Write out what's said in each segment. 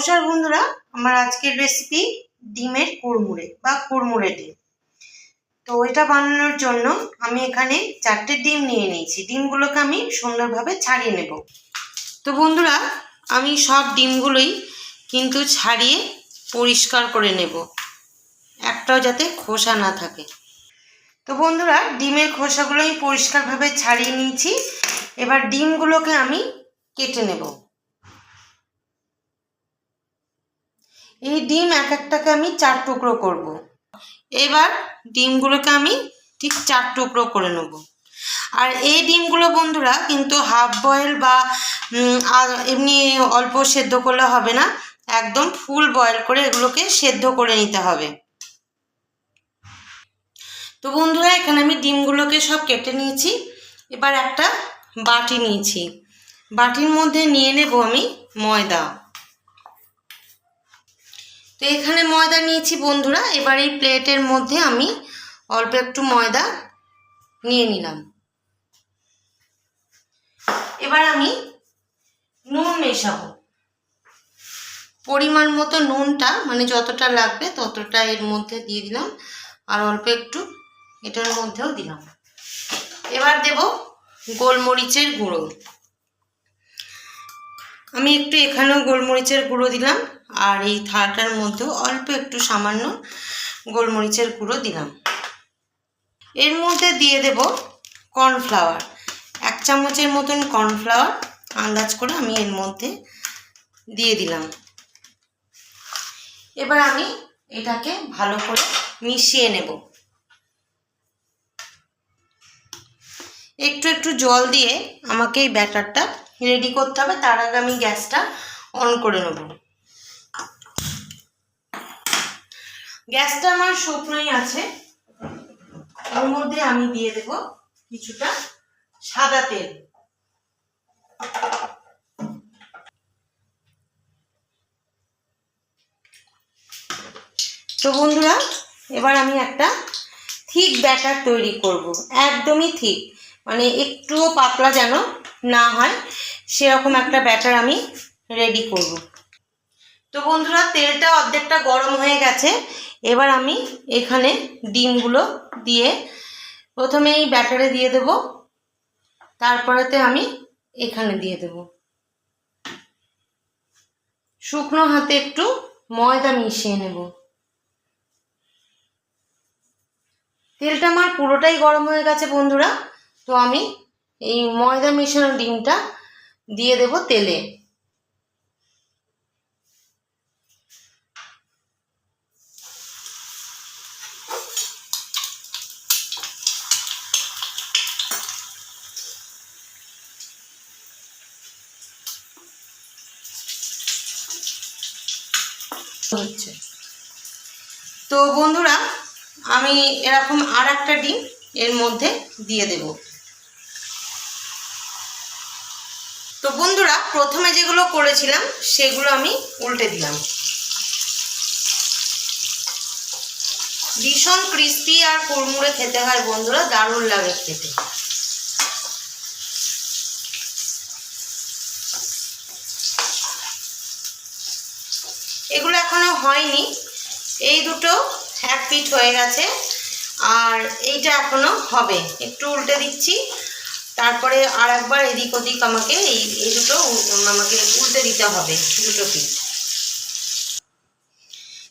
নমস্কার বন্ধুরা, আমার আজকের রেসিপি ডিমের কুড়মুড়ে বা কুড়মুড়ে ডিম। তো এটা বানানোর জন্য আমি এখানে চারটে ডিম নিয়ে নিয়েছি। ডিমগুলোকে আমি সুন্দরভাবে ছাড়িয়ে নেব। তো বন্ধুরা, আমি সব ডিমগুলোই কিন্তু ছাড়িয়ে পরিষ্কার করে নেব। একটাও যাতে খোসা না থাকে। তো বন্ধুরা, ডিমের খোসাগুলো আমি পরিষ্কারভাবে ছাড়িয়ে নিয়েছি। এবার ডিমগুলোকে আমি কেটে নেব। এই ডিম এক একটাকে আমি চার টুকরো করব। এবার ডিমগুলোকে আমি ঠিক চার টুকরো করে নেব। আর এই ডিমগুলো বন্ধুরা কিন্তু হাফ বয়েল বা এমনি অল্প সেদ্ধ করলে হবে না। একদম ফুল বয়েল করে এগুলোকে সেদ্ধ করে নিতে হবে। তো বন্ধুরা, এখানে আমি ডিমগুলোকে সব কেটে নিয়েছি। এবার একটা বাটি নিয়েছি। বাটির মধ্যে নিয়ে নেব আমি ময়দা। তো এখানে ময়দা নিয়েছি বন্ধুরা, এবার এই প্লেটের মধ্যে আমি অল্প একটু ময়দা নিয়ে নিলাম। এবার আমি নুন মেশাবো। পরিমাণ মতো নুনটা মানে যতটা লাগবে ততটা এর মধ্যে দিয়ে দিলাম, আর অল্প একটু এটার মধ্যেও দিলাম। এবার দেব গোলমরিচের গুঁড়ো। আমি একটু এখানেও গোলমরিচের গুঁড়ো দিলাম। আর এই থালাটার মধ্যেও অল্প একটু সামান্য গোলমরিচের গুঁড়ো দিলাম। এর মধ্যে দিয়ে দেব কর্নফ্লাওয়ার। এক চামচের মতন কর্নফ্লাওয়ার আন্দাজ করে আমি এর মধ্যে দিয়ে দিলাম। এবার আমি এটাকে ভালো করে মিশিয়ে নেব। একটু একটু জল দিয়ে আমাকে এই ব্যাটারটা রেডি করতে হবে, তার আগে আমি গ্যাসটা অন করে নেব। গ্যাসটা আমার শুকনোই আছে। ওর মধ্যে আমি দিয়ে দেব কিছুটা সাদা তেল। তো বন্ধুরা, এবার আমি একটা থিক ব্যাটার তৈরি করব। একদমই ঠিক। মানে একটুও পাতলা যেন না হয়, সেরকম একটা ব্যাটার আমি রেডি করব। তো বন্ধুরা, তেলটা অর্ধেকটা গরম হয়ে গেছে। এবার আমি এখানে ডিমগুলো দিয়ে প্রথমে এই ব্যাটারে দিয়ে দেব। তারপরেতে আমি এখানে দিয়ে দেব। শুকনো হাতে একটু ময়দা মিশিয়ে নেব। তেলটা আমার পুরোটাই গরম হয়ে গেছে বন্ধুরা। তো আমি এই ময়দা মেশানো ডিমটা দিয়ে দেব তেলে। হচ্ছে। তো বন্ধুরা, আমি এরকম আর একটা ডিম এর মধ্যে দিয়ে দেব। তো বন্ধুরা, প্রথমে যেগুলো করেছিলাম, সেগুলো আমি উল্টে দিলাম। ভীষণ ক্রিস্পি আর কুড়মুড়ে খেতে হয় বন্ধুরা, দারুণ লাগে খেতে। এগুলো এখনও হয়নি। এই দুটো এক পিঠ হয়ে গেছে, আর এইটা এখনও হবে। একটু উল্টে দিচ্ছি, তারপরে আর একবার এদিক ওদিক আমাকে এই এই দুটো আমাকে উল্টে দিতে হবে দুটো পিঠ।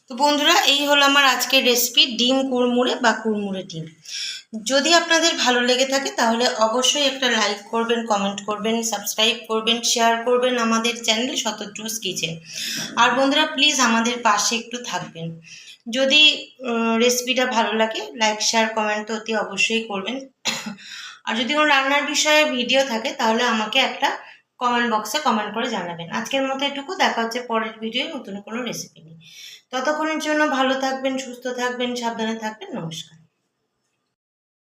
তো বন্ধুরা, এই হলো আমার আজকের রেসিপি ডিম কুড়মুড়ে বা কুড়মুড়ে ডিম। যদি আপনাদের ভালো লেগে থাকে, তাহলে অবশ্যই একটা লাইক করবেন কমেন্ট করবেন সাবস্ক্রাইব করবেন শেয়ার করবেন আমাদের চ্যানেল শতদ্রুস কিচেন আর বন্ধুরা প্লিজ আমাদের পাশে একটু থাকবেন। যদি রেসিপিটা ভালো লাগে লাইক শেয়ার কমেন্ট তো অতি অবশ্যই করবেন। আর যদি কোনো রান্নার বিষয়ে ভিডিও থাকে, তাহলে আমাকে একটা কমেন্ট বক্সে কমেন্ট করে জানাবেন। আজকের মতো এটুকু, দেখা হচ্ছে পরের ভিডিও নতুন কোনো রেসিপি নিয়ে। ততক্ষণের জন্য ভালো থাকবেন, সুস্থ থাকবেন, সাবধানে থাকবেন, নমস্কার।